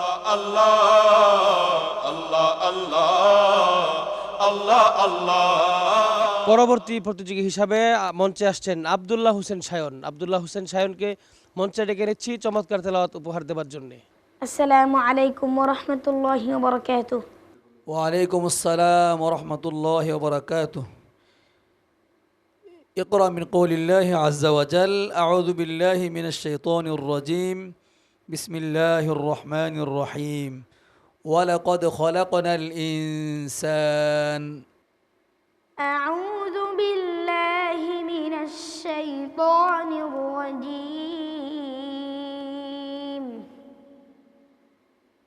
আল্লাহ আল্লাহ আল্লাহ আল্লাহ আল্লাহ পরবর্তী প্রতিযোগী হিসাবে আ, মঞ্চে আসছেন আব্দুল্লাহ হোসেন সায়ন আব্দুল্লাহ হোসেন সায়নকে মঞ্চে ডেকে নিচ্ছি চমৎকার তেলাওয়াত উপহার দেওয়ার জন্যে السلام عليكم ورحمة الله وبركاته وعليكم السلام ورحمة الله وبركاته اقرأ من قول الله عز وجل أعوذ بالله من الشيطان الرجيم بسم الله الرحمن الرحيم. ولقد خلقنا الإنسان. أعوذ بالله من الشيطان الرجيم.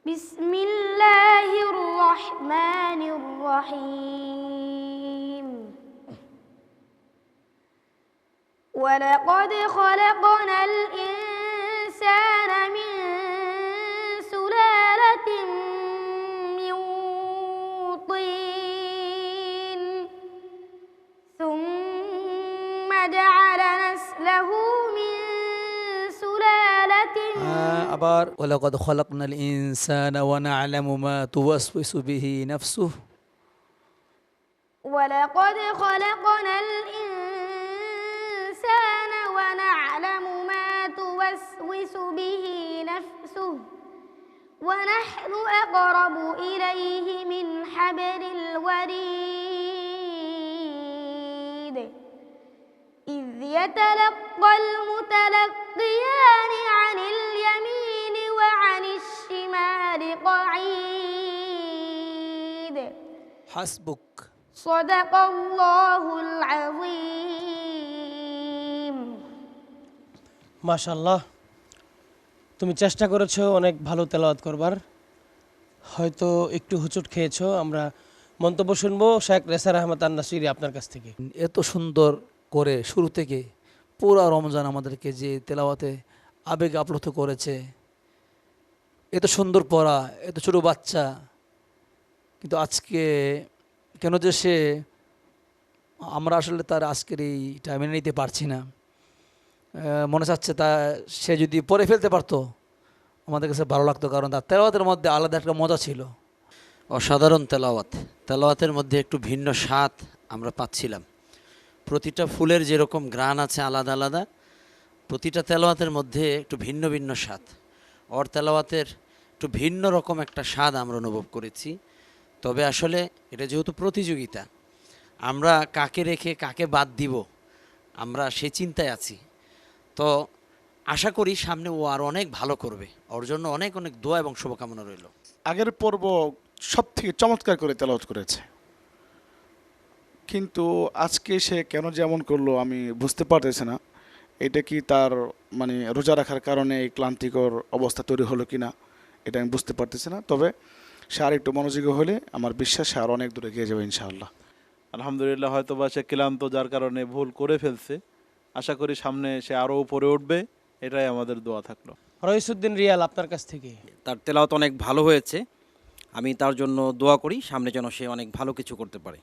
بسم الله الرحمن الرحيم. ولقد خلقنا الإنسان من سلالة من طين. ثم جعل نسله من سلالة آه، أبار. ولقد خلقنا الإنسان ونعلم ما توسوس به نفسه. ولقد خلقنا الإنسان ونعلم توسوس به نفسه ونحن أقرب إليه من حبل الوريد. إذ يتلقى المتلقيان عن اليمين وعن الشمال قعيد. حسبك. صدق الله العظيم. ما شاء الله. তুমি চেষ্টা করেছ অনেক ভালো তেলাওয়াত করবার। হয়তো একটু হুচুট খেয়েছো। আমরা মন্তব্য শুনব শেখ রেসার আহমদ আন্নাসিরি আপনার কাছ থেকে। এত সুন্দর করে শুরু থেকে পুরা রমজান আমাদেরকে যে তেলাওয়াতে আবেগ আপ্লুত করেছে। এত সুন্দর পড়া, এত ছোট বাচ্চা। কিন্তু আজকে কেন যে সে, আমরা আসলে তার আজকের এইটা মেনে নিতে পারছি না। মনে চাচ্ছে তা সে যদি পড়ে ফেলতে পারতো, আমাদের কাছে ভালো লাগতো, কারণ তার তেলাওয়াতের মধ্যে আলাদা একটা মজা ছিল। অসাধারণ তেলাওয়াত। তেলাওয়াতের মধ্যে একটু ভিন্ন স্বাদ আমরা পাচ্ছিলাম। প্রতিটা ফুলের যেরকম গ্রান আছে আলাদা আলাদা, প্রতিটা তেলাওয়াতের মধ্যে একটু ভিন্ন ভিন্ন স্বাদ। অর তেলাওয়াতের একটু ভিন্ন রকম একটা স্বাদ আমরা অনুভব করেছি। তবে আসলে এটা যেহেতু প্রতিযোগিতা, আমরা কাকে রেখে কাকে বাদ দিব, আমরা সে চিন্তায় আছি। তো আশা করি সামনে ও আর অনেক ভালো করবে। ওর জন্য অনেক অনেক দোয়া এবং শুভকামনা রইল। আগের পর্ব সব থেকে চমৎকার করে তেলাওয়াত করেছে। কিন্তু আজকে সে কেন যেমন করল আমি বুঝতে পারতেছি না। এটা কি তার মানে রোজা রাখার কারণে এই ক্লান্তিকর অবস্থা তৈরি হলো কি না এটা আমি বুঝতে পারতেছি না। তবে সে আর একটু মনোযোগী হলে আমার বিশ্বাস সে আর অনেক দূরে গিয়ে যাবে ইনশাআল্লাহ। আলহামদুলিল্লাহ হয়তো বা সে ক্লান্ত যার কারণে ভুল করে ফেলছে। আশা করি সামনে সে আরও উপরে উঠবে এটাই আমাদের দোয়া থাকল। রইসুদ্দিন রিয়াল আপনার কাছ থেকে। তার তেলাওয়াত অনেক ভালো হয়েছে আমি তার জন্য দোয়া করি সামনে যেন সে অনেক ভালো কিছু করতে পারে।